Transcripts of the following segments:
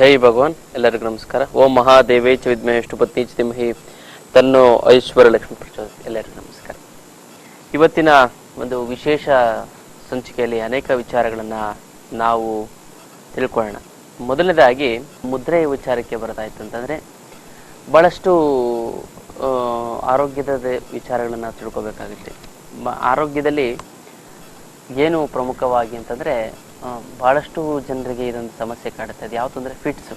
ಜೈ ಭಗವಾನ್. ಎಲ್ಲರಿಗೂ ನಮಸ್ಕಾರ. ಓಂ ಮಹಾದೇವೇ ಚ ವಿದ್ಮೆ ಎಷ್ಟು ಪತ್ನಿ ಚ ಧಿಮಹಿ. ತನ್ನೋ ಐಶ್ವರ್ಯ ಲಕ್ಷ್ಮಿ ಪ್ರಚೋದ ಎಲ್ಲರಿಗೂ ನಮಸ್ಕಾರ. ಇವತ್ತಿನ ಒಂದು ವಿಶೇಷ ಸಂಚಿಕೆಯಲ್ಲಿ ಅನೇಕ ವಿಚಾರಗಳನ್ನು ನಾವು ತಿಳ್ಕೊಳ್ಳೋಣ. ಮೊದಲನೇದಾಗಿ ಮುದ್ರೆ ವಿಚಾರಕ್ಕೆ ಬರೋದಾಯ್ತು ಅಂತಂದರೆ ಭಾಳಷ್ಟು ಆರೋಗ್ಯದ ವಿಚಾರಗಳನ್ನು ತಿಳ್ಕೊಬೇಕಾಗುತ್ತೆ. ಆರೋಗ್ಯದಲ್ಲಿ ಏನು ಪ್ರಮುಖವಾಗಿ ಅಂತಂದರೆ ಭಾಳಷ್ಟು ಜನರಿಗೆ ಇದೊಂದು ಸಮಸ್ಯೆ ಕಾಡುತ್ತೆ. ಅದು ಯಾವುದು ಅಂದರೆ ಫಿಟ್ಸು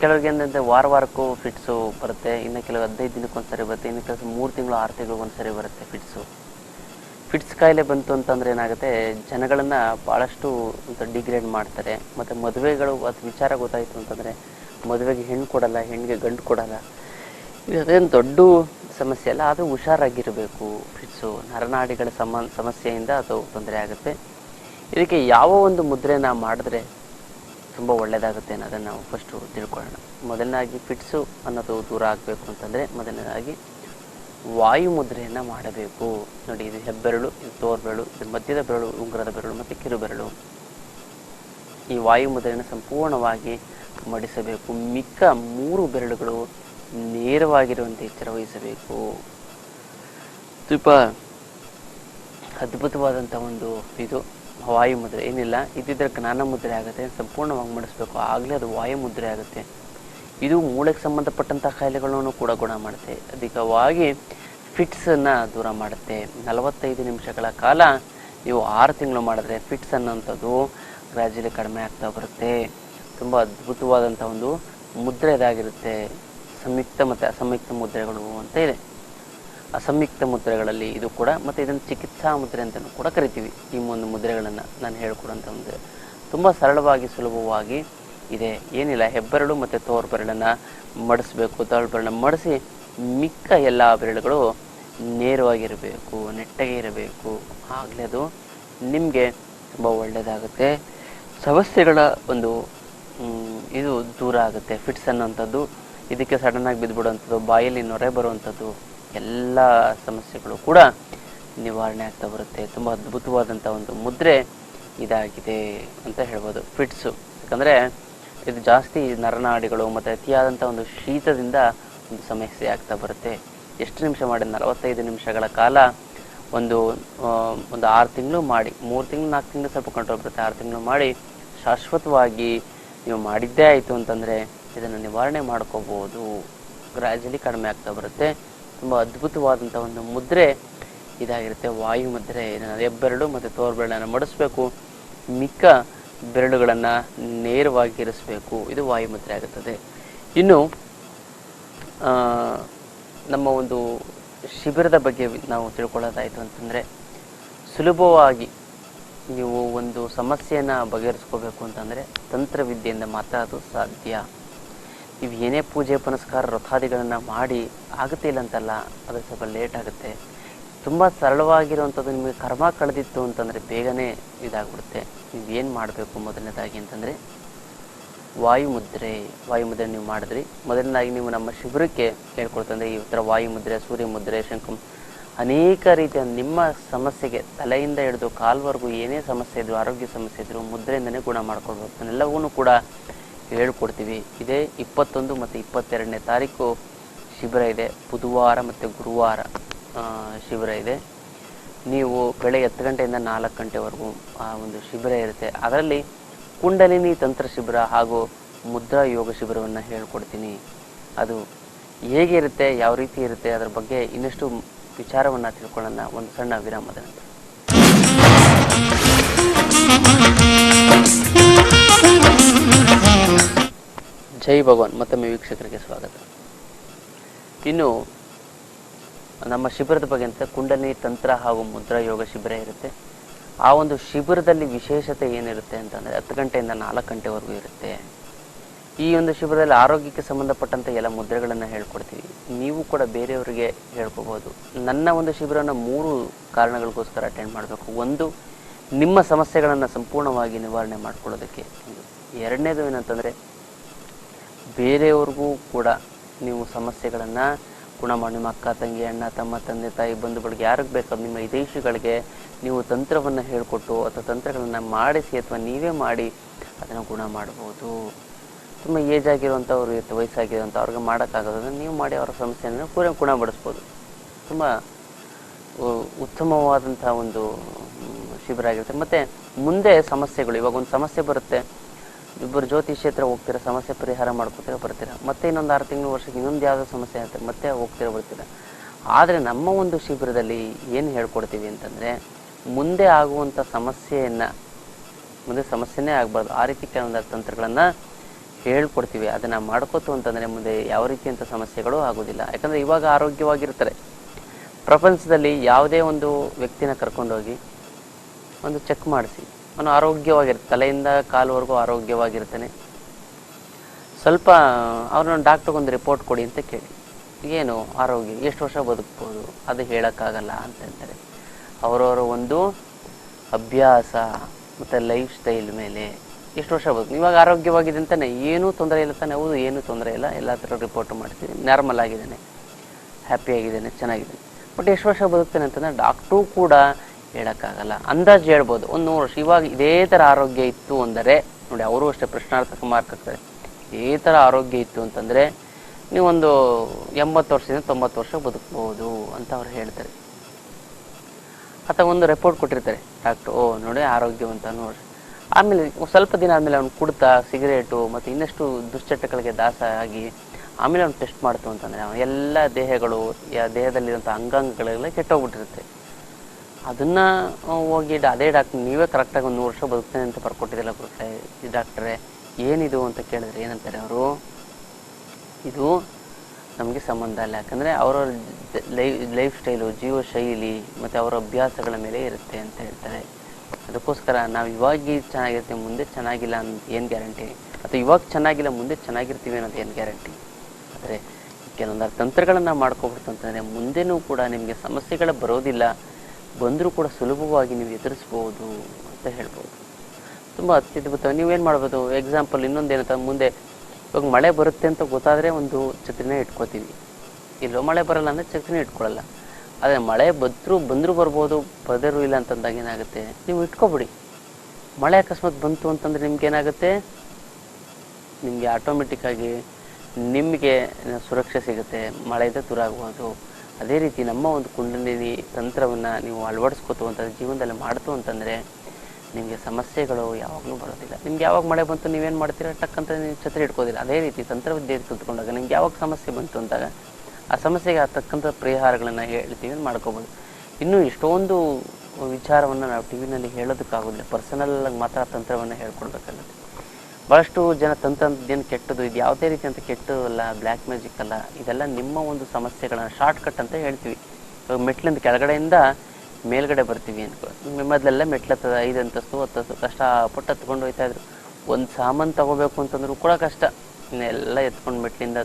ಕೆಲವರಿಗೆ ಏನಂದರೆ ವಾರ ವಾರಕ್ಕೂ ಫಿಟ್ಸು ಬರುತ್ತೆ. ಇನ್ನು ಕೆಲವು ಹದಿನೈದು ದಿನಕ್ಕೆ ಒಂದ್ಸರಿ ಬರುತ್ತೆ. ಇನ್ನು ಕೆಲಸ ಮೂರು ತಿಂಗಳು, ಆರು ತಿಂಗಳು ಒಂದ್ಸರಿ ಬರುತ್ತೆ ಫಿಟ್ಸು ಫಿಟ್ಸ್ ಕಾಯಿಲೆ ಬಂತು ಅಂತಂದರೆ ಏನಾಗುತ್ತೆ, ಜನಗಳನ್ನು ಭಾಳಷ್ಟು ಡಿಗ್ರೇಡ್ ಮಾಡ್ತಾರೆ. ಮತ್ತು ಮದುವೆಗಳು, ಅದು ವಿಚಾರ ಗೊತ್ತಾಯಿತು ಅಂತಂದರೆ ಮದುವೆಗೆ ಹೆಣ್ಣು ಕೊಡಲ್ಲ, ಹೆಣ್ಣಿಗೆ ಗಂಡು ಕೊಡಲ್ಲ. ಇದು ಅದೇನು ದೊಡ್ಡ ಸಮಸ್ಯೆ ಅಲ್ಲ ಆದರೂ ಹುಷಾರಾಗಿರಬೇಕು. ಫಿಟ್ಸು ನರನಾಡಿಗಳ ಸಮ, ಸಮಸ್ಯೆಯಿಂದ ಅದು ತೊಂದರೆ ಆಗುತ್ತೆ. ಇದಕ್ಕೆ ಯಾವ ಒಂದು ಮುದ್ರೆನ ಮಾಡಿದ್ರೆ ತುಂಬ ಒಳ್ಳೆಯದಾಗುತ್ತೆ ಅನ್ನೋದನ್ನು ನಾವು ಫಸ್ಟು ತಿಳ್ಕೊಳ್ಳೋಣ. ಮೊದಲನೇದಾಗಿ ಫಿಟ್ಸು ಅನ್ನೋದು ದೂರ ಆಗಬೇಕು ಅಂತಂದರೆ, ಮೊದಲನೇದಾಗಿ ವಾಯು ಮುದ್ರೆಯನ್ನು ಮಾಡಬೇಕು. ನೋಡಿ, ಇದು ಹೆಬ್ಬೆರಳು, ಇದು ತೋರ್ಬೆರಳು, ಇದು ಮಧ್ಯದ ಬೆರಳು, ಉಂಗುರದ ಬೆರಳು, ಮತ್ತು ಕಿರುಬೆರಳು ಈ ವಾಯು ಮುದ್ರೆಯನ್ನು ಸಂಪೂರ್ಣವಾಗಿ ಮಡಿಸಬೇಕು. ಮಿಕ್ಕ ಮೂರು ಬೆರಳುಗಳು ನೇರವಾಗಿರುವಂತೆ ಎಚ್ಚರ ವಹಿಸಬೇಕು ಸ್ವಲ್ಪ ಅದ್ಭುತವಾದಂಥ ಒಂದು ಇದು, ವಾಯು ಮುದ್ರೆ. ಏನಿಲ್ಲ, ಇದ್ದಿದ್ರೆ ಜ್ಞಾನ ಮುದ್ರೆ ಆಗುತ್ತೆ, ಸಂಪೂರ್ಣವಾಗಿ ಮಾಡಿಸ್ಬೇಕು. ಆಗಲೇ ಅದು ವಾಯು ಮುದ್ರೆ ಆಗುತ್ತೆ. ಇದು ಮೂಳೆಗೆ ಸಂಬಂಧಪಟ್ಟಂಥ ಕಾಯಿಲೆಗಳನ್ನು ಕೂಡ ಗುಣ ಮಾಡುತ್ತೆ. ಅಧಿಕವಾಗಿ ಫಿಟ್ಸನ್ನು ದೂರ ಮಾಡುತ್ತೆ. ನಲವತ್ತೈದು ನಿಮಿಷಗಳ ಕಾಲ ನೀವು ಆರು ತಿಂಗಳು ಮಾಡಿದ್ರೆ ಫಿಟ್ಸ್ ಅನ್ನೋಂಥದ್ದು ಗ್ರ್ಯಾಜುಲಿ ಕಡಿಮೆ ಆಗ್ತಾ ಬರುತ್ತೆ. ತುಂಬ ಅದ್ಭುತವಾದಂಥ ಒಂದು ಮುದ್ರೆ ಇದಾಗಿರುತ್ತೆ. ಸಂಯುಕ್ತ ಮತ್ತು ಅಸಂಯುಕ್ತ ಮುದ್ರೆಗಳು ಅಂತ ಇದೆ. ಅಸಂಯುಕ್ತ ಮುದ್ರೆಗಳಲ್ಲಿ ಇದು ಕೂಡ ಮತ್ತು ಇದನ್ನು ಚಿಕಿತ್ಸಾ ಮುದ್ರೆ ಅಂತಲೂ ಕೂಡ ಕರಿತೀವಿ. ಈ ಒಂದು ಮುದ್ರೆಗಳನ್ನು ನಾನು ಹೇಳ್ಕೊಡೋಂಥ ಒಂದು ತುಂಬ ಸರಳವಾಗಿ ಸುಲಭವಾಗಿ ಇದೆ. ಏನಿಲ್ಲ, ಹೆಬ್ಬೆರಳು ಮತ್ತು ತೋರ್ಬೆರಳನ್ನು ಮಡಿಸ್ಬೇಕು. ತೋಳು ಬೆರಳನ್ನ ಮಡಿಸಿ ಮಿಕ್ಕ ಎಲ್ಲ ಬೆರಳುಗಳು ನೇರವಾಗಿರಬೇಕು, ನೆಟ್ಟಗೆ ಇರಬೇಕು. ಆಗಲೇ ಅದು ನಿಮಗೆ ತುಂಬ ಒಳ್ಳೆಯದಾಗುತ್ತೆ ಸಮಸ್ಯೆಗಳ ಒಂದು ಇದು ದೂರ ಆಗುತ್ತೆ. ಫಿಟ್ಸ್ ಅನ್ನೋಂಥದ್ದು ಇದಕ್ಕೆ ಸಡನ್ನಾಗಿ ಬಿದ್ದುಬಿಡುವಂಥದ್ದು, ಬಾಯಲ್ಲಿ ನೊರೆ ಬರುವಂಥದ್ದು, ಎಲ್ಲ ಸಮಸ್ಯೆಗಳು ಕೂಡ ನಿವಾರಣೆ ಆಗ್ತಾ ಬರುತ್ತೆ. ತುಂಬ ಅದ್ಭುತವಾದಂಥ ಒಂದು ಮುದ್ರೆ ಇದಾಗಿದೆ ಅಂತ ಹೇಳ್ಬೋದು. ಫಿಟ್ಸು ಯಾಕಂದರೆ ಇದು ಜಾಸ್ತಿ ನರನಾಡಿಗಳು ಮತ್ತು ಅತಿಯಾದಂಥ ಒಂದು ಶೀತದಿಂದ ಒಂದು ಸಮಸ್ಯೆ ಆಗ್ತಾ ಬರುತ್ತೆ. ಎಷ್ಟು ನಿಮಿಷ ಮಾಡಿ ನಲವತ್ತೈದು ನಿಮಿಷಗಳ ಕಾಲ ಒಂದು ಒಂದು ಆರು ತಿಂಗಳು ಮಾಡಿ, ಮೂರು ತಿಂಗಳು, ನಾಲ್ಕು ತಿಂಗಳು ಸ್ವಲ್ಪ ಕಂಟ್ರೋಲ್ ಬರುತ್ತೆ. ಆರು ತಿಂಗಳು ಮಾಡಿ ಶಾಶ್ವತವಾಗಿ ನೀವು ಮಾಡಿದ್ದೇ ಆಯಿತು ಅಂತಂದರೆ ಇದನ್ನು ನಿವಾರಣೆ ಮಾಡ್ಕೋಬೋದು ಗ್ರಾಜುಲಿ ಕಡಿಮೆ ಆಗ್ತಾ ಬರುತ್ತೆ. ತುಂಬ ಅದ್ಭುತವಾದಂಥ ಒಂದು ಮುದ್ರೆ ಇದಾಗಿರುತ್ತೆ. ವಾಯು ಮುದ್ರೆ, ಇದನ್ನು ಹೆಬ್ಬೆರಳು ಮತ್ತು ತೋರ್ಬೆರಳನ್ನು ಮಡಿಸ್ಬೇಕು. ಮಿಕ್ಕ ಬೆರಳುಗಳನ್ನು ನೇರವಾಗಿ ಇರಿಸಬೇಕು. ಇದು ವಾಯು ಮುದ್ರೆ ಆಗುತ್ತದೆ. ಇನ್ನು ನಮ್ಮ ಒಂದು ಶಿಬಿರದ ಬಗ್ಗೆ ನಾವು ತಿಳ್ಕೊಳ್ಳೋದಾಯಿತು ಅಂತಂದರೆ, ಸುಲಭವಾಗಿ ನೀವು ಒಂದು ಸಮಸ್ಯೆಯನ್ನು ಬಗೆಹರಿಸ್ಕೋಬೇಕು ಅಂತಂದರೆ, ತಂತ್ರವಿದ್ಯೆಯಿಂದ ಮಾತ್ರ ಅದು ಸಾಧ್ಯ. ನೀವು ಏನೇ ಪೂಜೆ ಪುನಸ್ಕಾರ ವ್ರತಾದಿಗಳನ್ನು ಮಾಡಿ ಆಗುತ್ತೆ ಇಲ್ಲ ಅಂತಲ್ಲ ಅದು ಸ್ವಲ್ಪ ಲೇಟ್ ಆಗುತ್ತೆ. ತುಂಬ ಸರಳವಾಗಿರುವಂಥದ್ದು ನಿಮಗೆ ಕರ್ಮ ಕಳೆದಿತ್ತು ಅಂತಂದರೆ ಬೇಗನೆ ಇದಾಗ್ಬಿಡುತ್ತೆ. ನೀವು ಏನು ಮಾಡಬೇಕು ಮೊದಲನೇದಾಗಿ ಅಂತಂದರೆ, ವಾಯುಮುದ್ರೆ ವಾಯುಮುದ್ರೆ ನೀವು ಮಾಡಿದ್ರಿ. ಮೊದಲನೇದಾಗಿ ನೀವು ನಮ್ಮ ಶಿಬಿರಕ್ಕೆ ಹೇಳ್ಕೊಡ್ತಂದ್ರೆ, ಈ ಥರ ವಾಯುಮುದ್ರೆ ಸೂರ್ಯ ಮುದ್ರೆ ಶಂಕು ಅನೇಕ ರೀತಿಯ ನಿಮ್ಮ ಸಮಸ್ಯೆಗೆ ತಲೆಯಿಂದ ಹಿಡಿದು ಕಾಲ್ವರೆಗೂ ಏನೇ ಸಮಸ್ಯೆ ಇದ್ರು, ಆರೋಗ್ಯ ಸಮಸ್ಯೆ ಇದ್ರು, ಮುದ್ರೆಯಿಂದನೇ ಗುಣ ಮಾಡ್ಕೊಳ್ಬೇಕು ಅದನ್ನೆಲ್ಲವೂ ಕೂಡ ಹೇಳ್ಕೊಡ್ತೀವಿ. ಇದೇ ಇಪ್ಪತ್ತೊಂದು ಮತ್ತು ಇಪ್ಪತ್ತೆರಡನೇ ತಾರೀಕು ಶಿಬಿರ ಇದೆ. ಬುಧವಾರ ಮತ್ತು ಗುರುವಾರ ಶಿಬಿರ ಇದೆ. ನೀವು ಬೆಳಗ್ಗೆ ಹತ್ತು ಗಂಟೆಯಿಂದ ನಾಲ್ಕು ಗಂಟೆವರೆಗೂ ಆ ಒಂದು ಶಿಬಿರ ಇರುತ್ತೆ. ಅದರಲ್ಲಿ ಕುಂಡಲಿನಿ ತಂತ್ರ ಶಿಬಿರ ಹಾಗೂ ಮುದ್ರಾ ಯೋಗ ಶಿಬಿರವನ್ನು ಹೇಳ್ಕೊಡ್ತೀನಿ. ಅದು ಹೇಗೆ ಇರುತ್ತೆ, ಯಾವ ರೀತಿ ಇರುತ್ತೆ, ಅದರ ಬಗ್ಗೆ ಇನ್ನಷ್ಟು ವಿಚಾರವನ್ನು ತಿಳ್ಕೊಳ್ಳೋಣ. ಒಂದು ಸಣ್ಣ ವಿರಾಮದ ನಂತರ. ಜೈ ಭಗವಾನ್. ಮತ್ತೊಮ್ಮೆ ವೀಕ್ಷಕರಿಗೆ ಸ್ವಾಗತ. ಇನ್ನು ನಮ್ಮ ಶಿಬಿರದ ಬಗ್ಗೆ ಅಂತ ಕುಂಡಲಿ ತಂತ್ರ ಹಾಗೂ ಮುದ್ರಾ ಯೋಗ ಶಿಬಿರ ಇರುತ್ತೆ. ಆ ಒಂದು ಶಿಬಿರದಲ್ಲಿ ವಿಶೇಷತೆ ಏನಿರುತ್ತೆ ಅಂತಂದರೆ ಹತ್ತು ಗಂಟೆಯಿಂದ ನಾಲ್ಕು ಗಂಟೆವರೆಗೂ ಇರುತ್ತೆ. ಈ ಒಂದು ಶಿಬಿರದಲ್ಲಿ ಆರೋಗ್ಯಕ್ಕೆ ಸಂಬಂಧಪಟ್ಟಂಥ ಎಲ್ಲ ಮುದ್ರೆಗಳನ್ನು ಹೇಳ್ಕೊಡ್ತೀವಿ. ನೀವು ಕೂಡ ಬೇರೆಯವರಿಗೆ ಹೇಳ್ಕೊಬೋದು. ನನ್ನ ಒಂದು ಶಿಬಿರನ ಮೂರು ಕಾರಣಗಳಿಗೋಸ್ಕರ ಅಟೆಂಡ್ ಮಾಡಬೇಕು. ಒಂದು, ನಿಮ್ಮ ಸಮಸ್ಯೆಗಳನ್ನು ಸಂಪೂರ್ಣವಾಗಿ ನಿವಾರಣೆ ಮಾಡ್ಕೊಳ್ಳೋದಕ್ಕೆ. ಎರಡನೇದು ಏನಂತಂದರೆ ಬೇರೆಯವ್ರಿಗೂ ಕೂಡ ನೀವು ಸಮಸ್ಯೆಗಳನ್ನು ಗುಣ ಮಾಡಿ ನಿಮ್ಮ ಅಕ್ಕ, ತಂಗಿ, ಅಣ್ಣ, ತಮ್ಮ, ತಂದೆ, ತಾಯಿ, ಬಂಧುಗಳಿಗೆ ಯಾರಿಗೆ ಬೇಕಾದ ನಿಮ್ಮ ಹಿತೈಷಿಗಳಿಗೆ ನೀವು ತಂತ್ರವನ್ನು ಹೇಳಿಕೊಟ್ಟು ಅಥವಾ ತಂತ್ರಗಳನ್ನು ಮಾಡಿಸಿ ಅಥವಾ ನೀವೇ ಮಾಡಿ ಅದನ್ನು ಗುಣ ಮಾಡ್ಬೋದು. ತುಂಬ ಏಜ್ ಆಗಿರುವಂಥವ್ರು ಇರುತ್ತೆ ವಯಸ್ಸಾಗಿರುವಂಥ ಅವ್ರಿಗೆ ಮಾಡೋಕ್ಕಾಗೋದನ್ನು ನೀವು ಮಾಡಿ ಅವರ ಸಮಸ್ಯೆಯನ್ನು ಪೂರ ಗುಣಪಡಿಸ್ಬೋದು. ತುಂಬ ಉತ್ತಮವಾದಂಥ ಒಂದು ಶಿಬಿರ ಆಗಿರುತ್ತೆ. ಮತ್ತು ಮುಂದೆ ಸಮಸ್ಯೆಗಳು, ಇವಾಗ ಒಂದು ಸಮಸ್ಯೆ ಬರುತ್ತೆ. ಇಬ್ಬರು ಜ್ಯೋತಿಷ್ಯ ಹತ್ರ ಹೋಗ್ತೀರಾ, ಸಮಸ್ಯೆ ಪರಿಹಾರ ಮಾಡ್ಕೋತೀರಾ, ಬರ್ತೀರಾ? ಮತ್ತೆ ಇನ್ನೊಂದು ಆರು ತಿಂಗಳು ವರ್ಷಕ್ಕೆ ಇನ್ನೊಂದು ಯಾವುದೋ ಸಮಸ್ಯೆ ಆಗುತ್ತೆ ಮತ್ತೆ ಹೋಗ್ತೀರಾ, ಬರ್ತೀರಾ? ಆದರೆ ನಮ್ಮ ಒಂದು ಶಿಬಿರದಲ್ಲಿ ಏನು ಹೇಳ್ಕೊಡ್ತೀವಿ ಅಂತಂದರೆ, ಮುಂದೆ ಆಗುವಂಥ ಸಮಸ್ಯೆಯನ್ನು, ಮುಂದೆ ಸಮಸ್ಯೆನೇ ಆಗಬಾರ್ದು. ಆ ರೀತಿ ಕೆಲವೊಂದು ತಂತ್ರಗಳನ್ನು ಹೇಳ್ಕೊಡ್ತೀವಿ. ಅದನ್ನು ಮಾಡ್ಕೋತು ಅಂತಂದರೆ ಮುಂದೆ ಯಾವ ರೀತಿಯಂಥ ಸಮಸ್ಯೆಗಳು ಆಗೋದಿಲ್ಲ. ಯಾಕಂದರೆ ಇವಾಗ ಆರೋಗ್ಯವಾಗಿರ್ತಾರೆ. ಪ್ರಪಂಚದಲ್ಲಿ ಯಾವುದೇ ಒಂದು ವ್ಯಕ್ತಿನ ಕರ್ಕೊಂಡೋಗಿ ಒಂದು ಚೆಕ್ ಮಾಡಿಸಿ. ಅವನು ಆರೋಗ್ಯವಾಗಿರ್ತಾನೆ ತಲೆಯಿಂದ ಕಾಲುವರೆಗೂ ಆರೋಗ್ಯವಾಗಿರ್ತಾನೆ. ಸ್ವಲ್ಪ ಅವ್ರನ್ನ ಡಾಕ್ಟ್ರಿಗೆ ಒಂದು ರಿಪೋರ್ಟ್ ಕೊಡಿ ಅಂತ ಕೇಳಿ. ಏನು ಆರೋಗ್ಯ, ಎಷ್ಟು ವರ್ಷ ಬದುಕ್ಬೋದು? ಅದು ಹೇಳೋಕ್ಕಾಗಲ್ಲ ಅಂತ ಅವರವರ ಒಂದು ಅಭ್ಯಾಸ, ಮತ್ತು ಲೈಫ್ ಸ್ಟೈಲ್ ಮೇಲೆ ಎಷ್ಟು ವರ್ಷ ಬದುಕು, ಇವಾಗ ಆರೋಗ್ಯವಾಗಿದೆ ಅಂತಾನೆ. ಏನೂ ತೊಂದರೆ ಇಲ್ಲ ತಾನೆ. ಹೌದು, ಏನೂ ತೊಂದರೆ ಇಲ್ಲ. ಎಲ್ಲ ಥರ ರಿಪೋರ್ಟ್ ಮಾಡ್ತೀನಿ. ನಾರ್ಮಲ್ ಆಗಿದ್ದಾನೆ. ಹ್ಯಾಪಿಯಾಗಿದ್ದಾನೆ ಚೆನ್ನಾಗಿದ್ದಾನೆ. ಬಟ್ ಎಷ್ಟು ವರ್ಷ ಬದುಕ್ತಾನೆ ಅಂತಂದರೆ ಡಾಕ್ಟ್ರು ಕೂಡ ಹೇಳೋಕ್ಕಾಗಲ್ಲ. ಅಂದಾಜು ಹೇಳ್ಬೋದು. ಒಂದು ನೂರು ವರ್ಷ ಇವಾಗ ಇದೇ ಥರ ಆರೋಗ್ಯ ಇತ್ತು ಅಂದರೆ, ನೋಡಿ, ಅವರು ಅಷ್ಟೇ ಪ್ರಶ್ನಾರ್ಥಕ ಮಾರ್ಕ್ ಹಾಕ್ತಾರೆ ಇದೇ ಥರ ಆರೋಗ್ಯ ಇತ್ತು ಅಂತಂದರೆ, ನೀವೊಂದು ಎಂಬತ್ತು ವರ್ಷದಿಂದ ತೊಂಬತ್ತು ವರ್ಷ ಬದುಕ್ಬೋದು ಅಂತ ಅವ್ರು ಹೇಳ್ತಾರೆ. ಅಥವಾ ಒಂದು ರಿಪೋರ್ಟ್ ಕೊಟ್ಟಿರ್ತಾರೆ ಡಾಕ್ಟ್ರು ಓ, ನೋಡಿ ಆರೋಗ್ಯವಂತ ನೋಡಿ. ಆಮೇಲೆ ಸ್ವಲ್ಪ ದಿನ ಆದಮೇಲೆ ಅವ್ನು ಕುಡ್ತಾ ಸಿಗರೇಟು ಮತ್ತು ಇನ್ನಷ್ಟು ದುಶ್ಚಟಗಳಿಗೆ ದಾಸ ಆಗಿ ಆಮೇಲೆ ಅವ್ನು ಟೆಸ್ಟ್ ಮಾಡ್ತು ಅಂತಂದರೆ ಅವನ ಎಲ್ಲ ದೇಹಗಳು ದೇಹದಲ್ಲಿರುವಂಥ ಅಂಗಾಂಗಗಳೆಲ್ಲ ಕೆಟ್ಟೋಗ್ಬಿಟ್ಟಿರುತ್ತೆ. ಅದನ್ನು ಹೋಗಿ ಅದೇ ಡಾಕ್ಟರ್ ನೀವೇ ಕರೆಕ್ಟಾಗಿ ಒಂದು ವರ್ಷ ಬದುಕ್ತೇನೆ ಅಂತ ಬರ್ಕೊಟ್ಟಿದ್ದಿಲ್ಲ ಗುರುಗಳೇ, ಈ ಡಾಕ್ಟ್ರೇ ಏನಿದು ಅಂತ ಕೇಳಿದ್ರೆ ಏನಂತಾರೆ ಅವರು? ಇದು ನಮಗೆ ಸಂಬಂಧ ಅಲ್ಲ ಯಾಕಂದರೆ ಅವರ ಲೈಫ್ ಸ್ಟೈಲು ಜೀವ ಶೈಲಿ ಮತ್ತು ಅವರ ಅಭ್ಯಾಸಗಳ ಮೇಲೆ ಇರುತ್ತೆ ಅಂತ ಹೇಳ್ತಾರೆ. ಅದಕ್ಕೋಸ್ಕರ ನಾವು ಇವಾಗ ಚೆನ್ನಾಗಿರ್ತೀವಿ ಮುಂದೆ ಚೆನ್ನಾಗಿಲ್ಲ ಅಂತ ಏನು ಗ್ಯಾರಂಟಿ ಅಥವಾ ಇವಾಗ ಚೆನ್ನಾಗಿಲ್ಲ, ಮುಂದೆ ಚೆನ್ನಾಗಿರ್ತೀವಿ ಅನ್ನೋದು ಏನು ಗ್ಯಾರಂಟಿ ಆದರೆ, ಕೆಲವೊಂದು ತಂತ್ರಗಳನ್ನು ಮಾಡ್ಕೊಬಿಡ್ತು ಅಂತಂದರೆ, ಮುಂದೆನೂ ಕೂಡ ನಿಮಗೆ ಸಮಸ್ಯೆಗಳು ಬರೋದಿಲ್ಲ. ಬಂದರೂ ಕೂಡ ಸುಲಭವಾಗಿ ನೀವು ಎದುರಿಸ್ಬೋದು ಅಂತ ಹೇಳ್ಬೋದು. ತುಂಬ ಅತ್ಯದ್ಭುತ. ನೀವೇನು ಮಾಡ್ಬೋದು? ಎಕ್ಸಾಂಪಲ್ ಇನ್ನೊಂದು ಏನಂತ, ಮುಂದೆ ಇವಾಗ ಮಳೆ ಬರುತ್ತೆ ಅಂತ ಗೊತ್ತಾದರೆ ಒಂದು ಛತ್ರಿನ ಇಟ್ಕೋತೀವಿ. ಇಲ್ಲೋ ಮಳೆ ಬರಲ್ಲ ಅಂದರೆ ಛತ್ರಿನ ಇಟ್ಕೊಳ್ಳಲ್ಲ ಆದರೆ ಮಳೆ ಬಂದರೂ ಬಂದರೂ ಬರ್ಬೋದು ಬದರೂ ಇಲ್ಲ ಅಂತಂದಾಗ ಏನಾಗುತ್ತೆ? ನೀವು ಇಟ್ಕೊಬಿಡಿ. ಮಳೆ ಅಕಸ್ಮಾತ್ ಬಂತು ಅಂತಂದರೆ ನಿಮ್ಗೆ ಏನಾಗುತ್ತೆ? ನಿಮಗೆ ಆಟೋಮೆಟಿಕ್ಕಾಗಿ ನಿಮಗೆ ಸುರಕ್ಷೆ ಸಿಗುತ್ತೆ. ಮಳೆಯಿಂದ ದೂರ ಆಗ್ಬೋದು ಅದೇ ರೀತಿ ನಮ್ಮ ಒಂದು ಕುಂಡಲಿನಿ ತಂತ್ರವನ್ನು ನೀವು ಅಳವಡಿಸ್ಕೋತು ಅಂತಂದ್ರೆ ಜೀವನದಲ್ಲಿ ಮಾಡ್ತು ಅಂತಂದರೆ ನಿಮಗೆ ಸಮಸ್ಯೆಗಳು ಯಾವಾಗಲೂ ಬರೋದಿಲ್ಲ. ನಿಮ್ಗೆ ಯಾವಾಗ ಮಳೆ ಬಂತು, ನೀವೇನು ಮಾಡ್ತೀರಾ? ಟಕ್ ನೀವು ಛತ್ರಿ ಇಟ್ಕೋದಿಲ್ಲ. ಅದೇ ರೀತಿ ತಂತ್ರವಿದ್ಯೆ ಕಲ್ತ್ಕೊಂಡಾಗ ನಿಮ್ಗೆ ಯಾವಾಗ ಸಮಸ್ಯೆ ಬಂತು ಅಂದಾಗ ಆ ಸಮಸ್ಯೆಗೆ ಆಗ್ತಕ್ಕಂಥ ಪರಿಹಾರಗಳನ್ನು ಹೇಳ್ತೀವಿ ಮಾಡ್ಕೋಬೋದು. ಇನ್ನೂ ಎಷ್ಟೊಂದು ವಿಚಾರವನ್ನು ನಾವು ಟಿ ವಿನಲ್ಲಿ ಹೇಳೋದಕ್ಕಾಗೋದಿಲ್ಲ. ಪರ್ಸನಲ್ ಮಾತ್ರ ತಂತ್ರವನ್ನು ಹೇಳ್ಕೊಡ್ಬೇಕಾಗುತ್ತೆ. ಭಾಳಷ್ಟು ಜನ ತಂತ್ರಜ್ಞಾನ ಕೆಟ್ಟದು ಇದು ಯಾವುದೇ ರೀತಿ ಅಂತ ಕೆಟ್ಟದಲ್ಲ ಬ್ಲ್ಯಾಕ್ ಮ್ಯಾಜಿಕ್ ಅಲ್ಲ, ಇದೆಲ್ಲ ನಿಮ್ಮ ಒಂದು ಸಮಸ್ಯೆಗಳನ್ನ ಶಾರ್ಟ್ ಕಟ್ ಅಂತ ಹೇಳ್ತೀವಿ. ಇವಾಗ ಮೆಟ್ಲಿಂದ ಕೆಳಗಡೆಯಿಂದ ಮೇಲ್ಗಡೆ ಬರ್ತೀವಿ ಅನ್ಕೋ ಮೊದಲೆಲ್ಲ ಮೆಟ್ಲತ್ತದ ಐದು ಅಂತಸ್ತು ಹತ್ತಸ್ತು ಕಷ್ಟ, ಪುಟ್ಟ ಹತ್ಕೊಂಡು ಹೋಯ್ತಾ ಇದ್ರು. ಒಂದು ಸಾಮಾನು ತಗೋಬೇಕು ಅಂತಂದ್ರೂ ಕೂಡ ಕಷ್ಟ. ಇನ್ನೆಲ್ಲ ಎತ್ಕೊಂಡು ಮೆಟ್ಲಿಂದ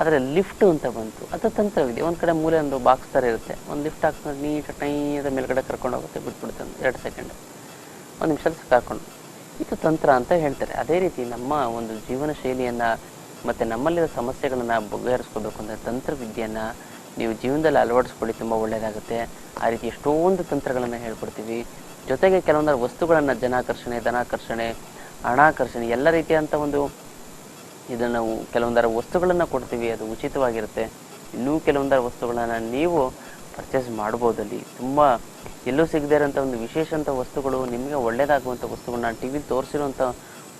ಆದರೆ ಲಿಫ್ಟ್ ಅಂತ ಬಂತು. ಅದು ತಂತ್ರವಿದೆ ಒಂದು ಕಡೆ ಮೂಲೆ ಒಂದು ಬಾಕ್ಸ್ ಥರ ಇರುತ್ತೆ. ಒಂದು ಲಿಫ್ಟ್ ಹಾಕ್ಕೊಂಡು ನೀಟಾಗಿ ಟೈದ ಮೇಲ್ಗಡೆ ಕರ್ಕೊಂಡು ಹೋಗುತ್ತೆ ಬಿಟ್ಬಿಡ್ತಂದು ಎರಡು ಸೆಕೆಂಡ್ ಒಂದು ನಿಮಿಷ ಕರ್ಕೊಂಡು ಇದು ತಂತ್ರ ಅಂತ ಹೇಳ್ತಾರೆ. ಅದೇ ರೀತಿ ನಮ್ಮ ಒಂದು ಜೀವನ ಶೈಲಿಯನ್ನು ಮತ್ತು ನಮ್ಮಲ್ಲಿರೋ ಸಮಸ್ಯೆಗಳನ್ನು ಬಗೆಹರಿಸ್ಕೋಬೇಕು ಅಂದರೆ ತಂತ್ರವಿದ್ಯೆಯನ್ನು ನೀವು ಜೀವನದಲ್ಲಿ ಅಳವಡಿಸ್ಕೊಳ್ಳಿ, ತುಂಬ ಒಳ್ಳೆಯದಾಗುತ್ತೆ ಆ ರೀತಿ ಎಷ್ಟೊಂದು ತಂತ್ರಗಳನ್ನು ಹೇಳ್ಕೊಡ್ತೀವಿ. ಜೊತೆಗೆ ಕೆಲವೊಂದರ ವಸ್ತುಗಳನ್ನು ಜನಾಕರ್ಷಣೆ, ಧನಾಕರ್ಷಣೆ, ಹಣಾಕರ್ಷಣೆ, ಎಲ್ಲ ರೀತಿಯಾದಂಥ ಒಂದು ಇದನ್ನು ಕೆಲವೊಂದರ ವಸ್ತುಗಳನ್ನು ಕೊಡ್ತೀವಿ. ಅದು ಉಚಿತವಾಗಿರುತ್ತೆ. ಇನ್ನೂ ಕೆಲವೊಂದರ ವಸ್ತುಗಳನ್ನು ನೀವು ಪರ್ಚೇಸ್ ಮಾಡ್ಬೋದು ಅಲ್ಲಿ ತುಂಬ ಎಲ್ಲೂ ಸಿಗದೇ ಇರೋಂಥ ಒಂದು ವಿಶೇಷ ಅಂತ ವಸ್ತುಗಳು, ನಿಮಗೆ ಒಳ್ಳೆಯದಾಗುವಂಥ ವಸ್ತುಗಳನ್ನ ಟಿ ವಿಲಿ ತೋರಿಸಿರುವಂಥ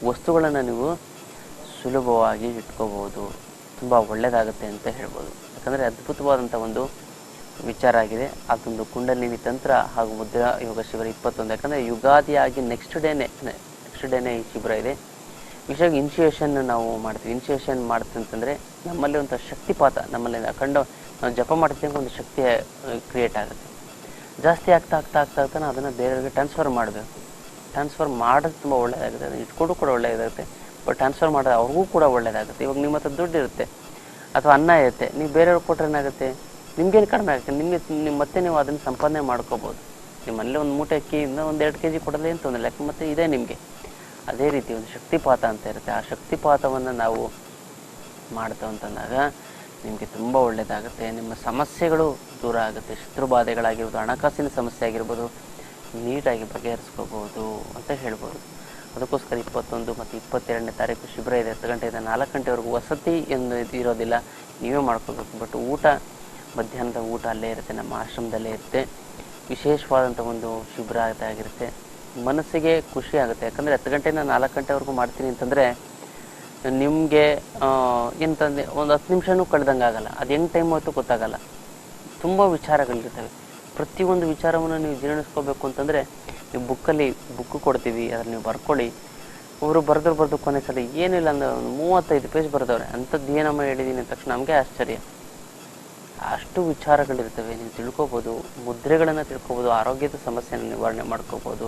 ವಸ್ತುಗಳನ್ನು ನೀವು ಸುಲಭವಾಗಿ ಇಟ್ಕೋಬೋದು ತುಂಬ ಒಳ್ಳೆಯದಾಗುತ್ತೆ ಅಂತ ಹೇಳ್ಬೋದು. ಯಾಕಂದರೆ ಅದ್ಭುತವಾದಂಥ ಒಂದು ವಿಚಾರ ಆಗಿದೆ. ಅದೊಂದು ಕುಂಡಲಿನಿ ತಂತ್ರ ಹಾಗೂ ಮುದ್ರಾ ಯೋಗ ಶಿಬಿರ ಇಪ್ಪತ್ತೊಂದು. ಯಾಕಂದರೆ ಯುಗಾದಿಯಾಗಿ ನೆಕ್ಸ್ಟ್ ಡೇನೇ ನೆಕ್ಸ್ಟ್ ಡೇನೇ ಈ ಶಿಬಿರ ಇದೆ. ವಿಶೇಷ ಇನ್ಶಿಯೇಷನ್ ನಾವು ಮಾಡ್ತೀವಿ. ಇನ್ಶಿಯೇಷನ್ ಮಾಡ್ತೀವಿ ಅಂತಂದರೆ ನಮ್ಮಲ್ಲಿ ಒಂಥ ಶಕ್ತಿಪಾತ, ನಮ್ಮಲ್ಲಿ ಅಖಂಡ ಜಪ ಮಾಡಿದಂಗೆ ಒಂದು ಶಕ್ತಿ ಕ್ರಿಯೇಟ್ ಆಗುತ್ತೆ. ಜಾಸ್ತಿ ಆಗ್ತಾ ಆಗ್ತಾ ಆಗ್ತಾ ಆಗ್ತಾನೆ ಅದನ್ನು ಬೇರೆಯವ್ರಿಗೆ ಟ್ರಾನ್ಸ್ಫರ್ ಮಾಡಬೇಕು. ಟ್ರಾನ್ಸ್ಫರ್ ಮಾಡೋದು ತುಂಬ ಒಳ್ಳೆಯದಾಗುತ್ತೆ ಅದನ್ನು ಇಟ್ಕೊಂಡು ಕೂಡ ಒಳ್ಳೆಯದಾಗುತ್ತೆ ಬಟ್ ಟ್ರಾನ್ಸ್ಫರ್ ಮಾಡೋದು ಅವ್ರಿಗೂ ಕೂಡ ಒಳ್ಳೆಯದಾಗುತ್ತೆ ಇವಾಗ ನಿಮ್ಮ ಹತ್ರ ದುಡ್ಡು ಇರುತ್ತೆ, ಅಥವಾ ಅನ್ನ ಇರುತ್ತೆ, ನೀವು ಬೇರೆಯವ್ರಿಗೆ ಕೊಟ್ಟರೆ ಏನಾಗುತ್ತೆ? ನಿಮ್ಗೇನು ಕಡಿಮೆ ಆಗುತ್ತೆ. ನಿಮಗೆ ನಿಮ್ಮ ಮತ್ತೆ ನೀವು ಅದನ್ನು ಸಂಪಾದನೆ ಮಾಡ್ಕೋಬೋದು. ನಿಮ್ಮಲ್ಲೇ ಒಂದು ಮೂಟೆ ಅಕ್ಕಿ ಇನ್ನೂ ಒಂದು ಎರಡು ಕೆ ಜಿ ಕೊಡೋದೇ ಅಂತ ತೊಂದರೆ ಯಾಕೆ ಮತ್ತೆ ಇದೆ ನಿಮಗೆ. ಅದೇ ರೀತಿ ಒಂದು ಶಕ್ತಿಪಾತ ಅಂತ ಇರುತ್ತೆ. ಆ ಶಕ್ತಿಪಾತವನ್ನು ನಾವು ಮಾಡ್ತೇವೆ ಅಂತಂದಾಗ ನಿಮಗೆ ತುಂಬ ಒಳ್ಳೆಯದಾಗುತ್ತೆ ನಿಮ್ಮ ಸಮಸ್ಯೆಗಳು ದೂರ ಆಗುತ್ತೆ. ಶತ್ರುಬಾಧೆಗಳಾಗಿರ್ಬೋದು ಹಣಕಾಸಿನ ಸಮಸ್ಯೆ ಆಗಿರ್ಬೋದು, ನೀಟಾಗಿ ಬಗೆಹರಿಸ್ಕೋಬೋದು ಅಂತ ಹೇಳ್ಬೋದು. ಅದಕ್ಕೋಸ್ಕರ ಇಪ್ಪತ್ತೊಂದು ಮತ್ತು ಇಪ್ಪತ್ತೆರಡನೇ ತಾರೀಕು ಶಿಬಿರ ಇದೆ. ಹತ್ತು ಗಂಟೆಯಿಂದ ನಾಲ್ಕು ಗಂಟೆವರೆಗೂ ವಸತಿ ಎಂದು ಇರೋದಿಲ್ಲ. ನೀವೇ ಮಾಡ್ಕೋಬೇಕು. ಬಟ್ ಊಟ, ಮಧ್ಯಾಹ್ನದ ಊಟ ಅಲ್ಲೇ ಇರುತ್ತೆ. ನಮ್ಮ ಆಶ್ರಮದಲ್ಲೇ ಇರುತ್ತೆ. ವಿಶೇಷವಾದಂಥ ಒಂದು ಶಿಬಿರ ಆಗಿರುತ್ತೆ. ಮನಸ್ಸಿಗೆ ಖುಷಿ ಆಗುತ್ತೆ. ಯಾಕಂದರೆ ಹತ್ತು ಗಂಟೆಯಿಂದ ನಾಲ್ಕು ಗಂಟೆವರೆಗೂ ಮಾಡ್ತೀನಿ ಅಂತಂದರೆ ನಿಮಗೆ ಎಂತಂದರೆ ಒಂದು ಹತ್ತು ನಿಮಿಷನೂ ಕಳೆದಂಗೆ ಆಗಲ್ಲ. ಅದು ಹೆಂಗೆ ಟೈಮ್ ಆಯಿತು ಗೊತ್ತಾಗಲ್ಲ. ತುಂಬ ವಿಚಾರಗಳಿರ್ತವೆ. ಪ್ರತಿಯೊಂದು ವಿಚಾರವನ್ನು ನೀವು ಜೀರ್ಣಿಸ್ಕೋಬೇಕು ಅಂತಂದರೆ, ನೀವು ಬುಕ್ಕಲ್ಲಿ ಬುಕ್ ಕೊಡ್ತೀವಿ ಅದನ್ನು ನೀವು ಬರ್ಕೊಳ್ಳಿ. ಅವರು ಬರೆದ್ರು ಬರೆದು ಕೊನೆ ಸಲ ಏನಿಲ್ಲ ಅಂದ್ರೆ ಒಂದು ಮೂವತ್ತೈದು ಪೇಜ್ ಬರೆದವ್ರೆ. ಅಂಥದ್ದು ಏನಮ್ಮ ಹೇಳಿದ್ದೀನಿ ಅಂದ ತಕ್ಷಣ ನಮಗೆ ಆಶ್ಚರ್ಯ. ಅಷ್ಟು ವಿಚಾರಗಳಿರ್ತವೆ. ನೀವು ತಿಳ್ಕೊಬೋದು, ಮುದ್ರೆಗಳನ್ನು ತಿಳ್ಕೊಬೋದು, ಆರೋಗ್ಯದ ಸಮಸ್ಯೆನ ನಿವಾರಣೆ ಮಾಡ್ಕೋಬೋದು.